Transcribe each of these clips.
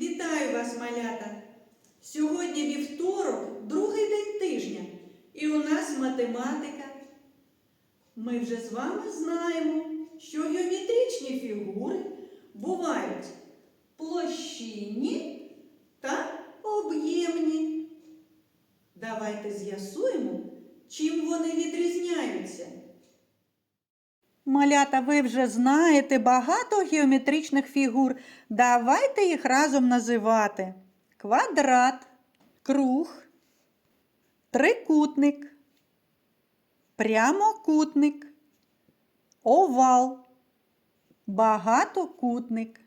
Вітаю вас, малята! Сьогодні вівторок, другий день тижня, і у нас математика. Ми вже з вами знаємо, що геометричні фігури бувають площинні та об'ємні. Давайте з'ясуємо, чим вони відрізняються. Малята, ви вже знаєте багато геометричних фігур. Давайте їх разом називати: квадрат, круг, трикутник, прямокутник, овал, багатокутник.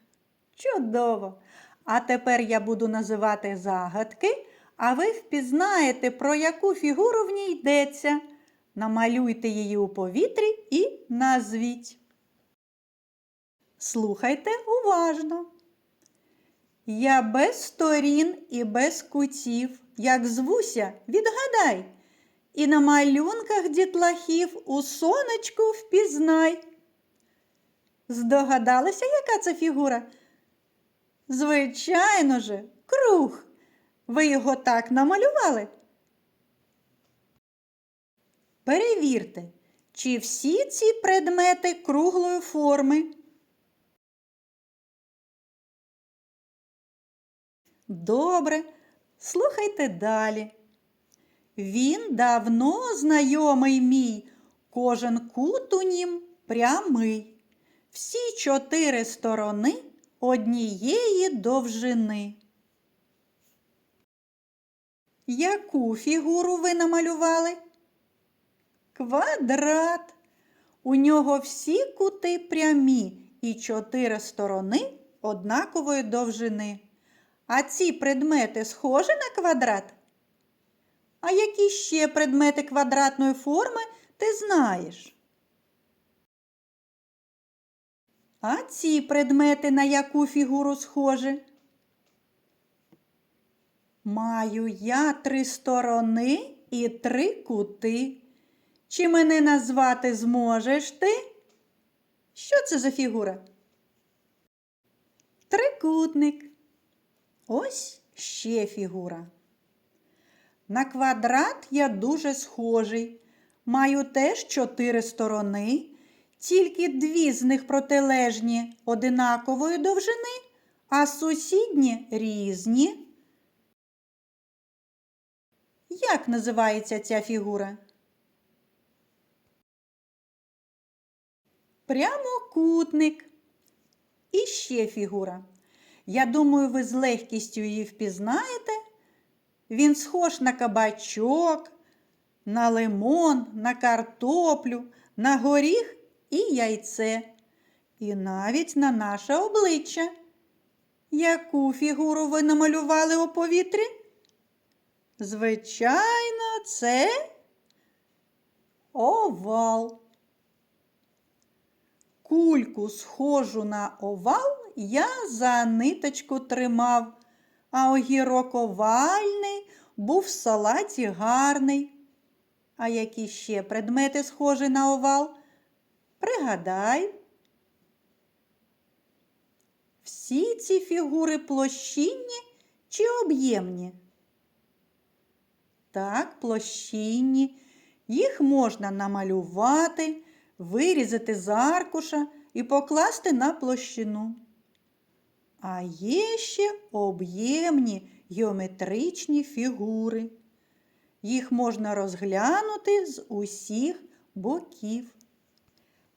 Чудово! А тепер я буду називати загадки, а ви впізнаєте, про яку фігуру в ній йдеться. Намалюйте її у повітрі назвіть. Слухайте уважно. Я без сторін і без кутів, як звуся, відгадай, і на малюнках дітлахів у сонечку впізнай. Здогадалися, яка це фігура? Звичайно же, круг. Ви його так намалювали? Перевірте, чи всі ці предмети круглої форми. Добре, слухайте далі. Він давно знайомий мій, кожен кут у нім прямий. Всі чотири сторони однієї довжини. Яку фігуру ви намалювали? Квадрат. У нього всі кути прямі і чотири сторони однакової довжини. А ці предмети схожі на квадрат? А які ще предмети квадратної форми ти знаєш? А ці предмети на яку фігуру схожі? Маю я три сторони і три кути. Чи мене назвати зможеш ти? Що це за фігура? Трикутник. Ось ще фігура. На квадрат я дуже схожий. Маю теж чотири сторони, тільки дві з них протилежні одинакової довжини, а сусідні різні. Як називається ця фігура? Прямокутник. І ще фігура. Я думаю, ви з легкістю її впізнаєте. Він схож на кабачок, на лимон, на картоплю, на горіх і яйце, і навіть на наше обличчя. Яку фігуру ви намалювали у повітрі? Звичайно, це овал. Кульку, схожу на овал, я за ниточку тримав, а огірок овальний був в салаті гарний. А які ще предмети схожі на овал? Пригадай. Всі ці фігури площинні чи об'ємні? Так, площинні. Їх можна намалювати, вирізати з аркуша і покласти на площину. А є ще об'ємні геометричні фігури. Їх можна розглянути з усіх боків.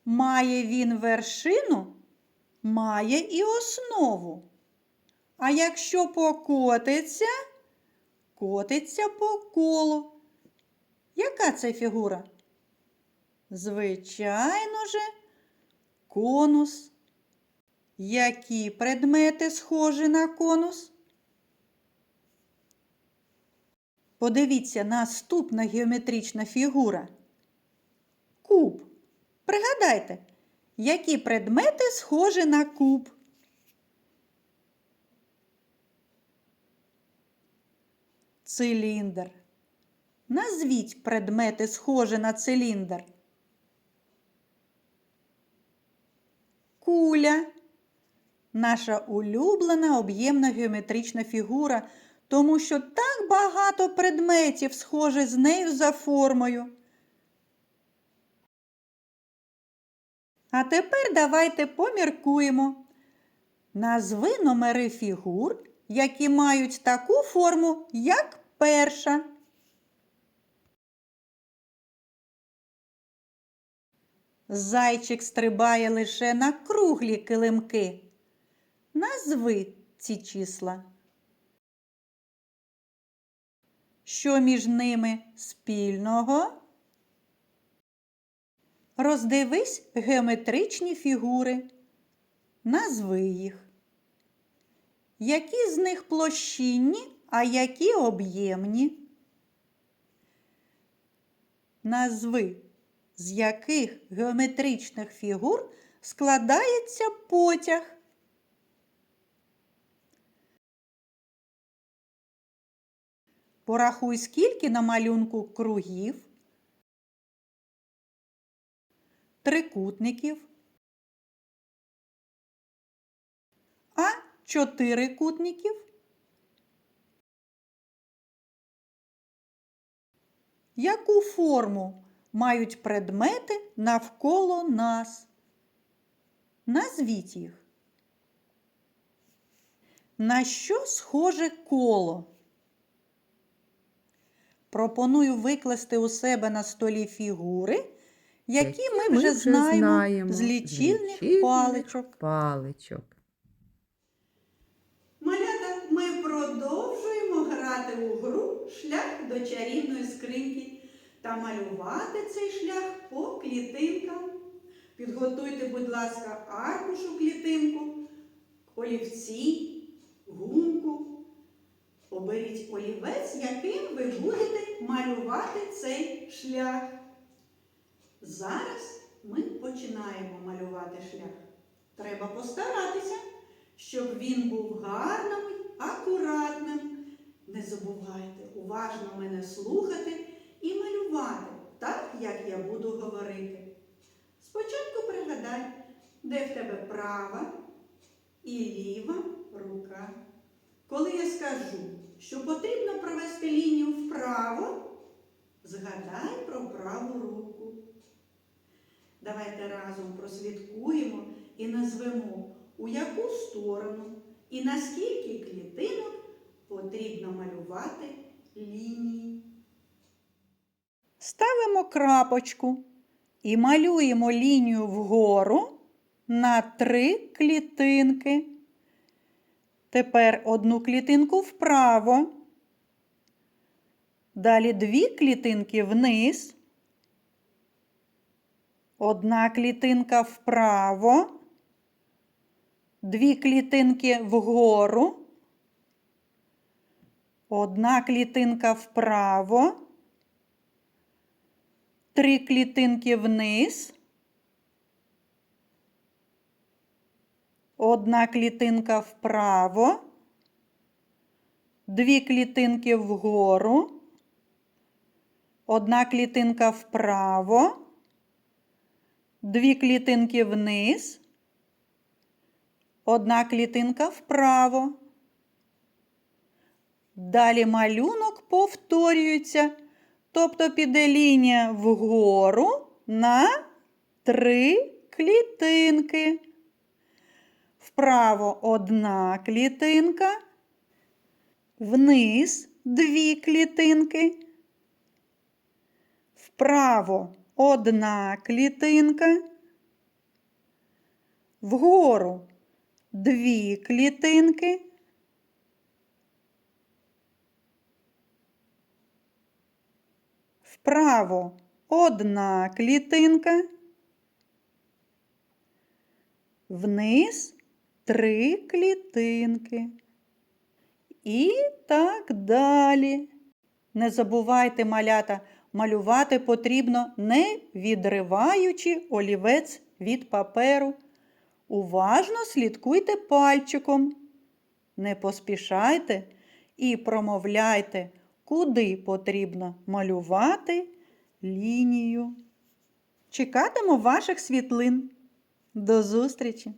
Має він вершину, має і основу. А якщо покотиться, котиться по колу. Яка це фігура? Звичайно же, конус. Які предмети схожі на конус? Подивіться, наступна геометрична фігура. Куб. Пригадайте, які предмети схожі на куб? Циліндр. Назвіть предмети схожі на циліндр. Куля. наша улюблена об'ємна геометрична фігура, тому що так багато предметів схоже з нею за формою. А тепер давайте поміркуємо. Назви номери фігур, які мають таку форму, як перша. Зайчик стрибає лише на круглі килимки. Назви ці числа. Що між ними спільного? Роздивись геометричні фігури. Назви їх. Які з них площинні, а які об'ємні? Назви, з яких геометричних фігур складається потяг. Порахуй, скільки на малюнку кругів, трикутників, а чотирикутників. Яку форму мають предмети навколо нас? Назвіть їх. На що схоже коло? Пропоную викласти у себе на столі фігури, які ми вже знаємо з лічильних паличок. паличок. Малята, ми продовжуємо грати у гру шлях до чарівної скриньки та малювати цей шлях по клітинкам. Підготуйте, будь ласка, аркушу клітинку, олівці, гумку. Оберіть олівець, яким ви будете малювати цей шлях. Зараз ми починаємо малювати шлях. Треба постаратися, щоб він був гарним, акуратним. Не забувайте уважно мене слухати і малювати так, як я буду говорити. Спочатку пригадай, де в тебе права і ліва рука. Коли я скажу, що потрібно провести лінію вправо, згадай про праву руку. Давайте разом прослідкуємо і назвемо, у яку сторону і на скільки клітинок потрібно малювати лінії. Ставимо крапочку і малюємо лінію вгору на три клітинки. Тепер одну клітинку вправо. Далі дві клітинки вниз. Одна клітинка вправо. Дві клітинки вгору. Одна клітинка вправо. Три клітинки вниз. Одна клітинка вправо, дві клітинки вгору, одна клітинка вправо, дві клітинки вниз, одна клітинка вправо. Далі малюнок повторюється, тобто піде лінія вгору на три клітинки. Вправо одна клітинка, вниз дві клітинки, вправо одна клітинка, вгору дві клітинки, вправо одна клітинка, вниз три клітинки. І так далі. Не забувайте, малята, малювати потрібно не відриваючи олівець від паперу. Уважно слідкуйте пальчиком. Не поспішайте і промовляйте, куди потрібно малювати лінію. Чекатиму ваших світлин. До зустрічі!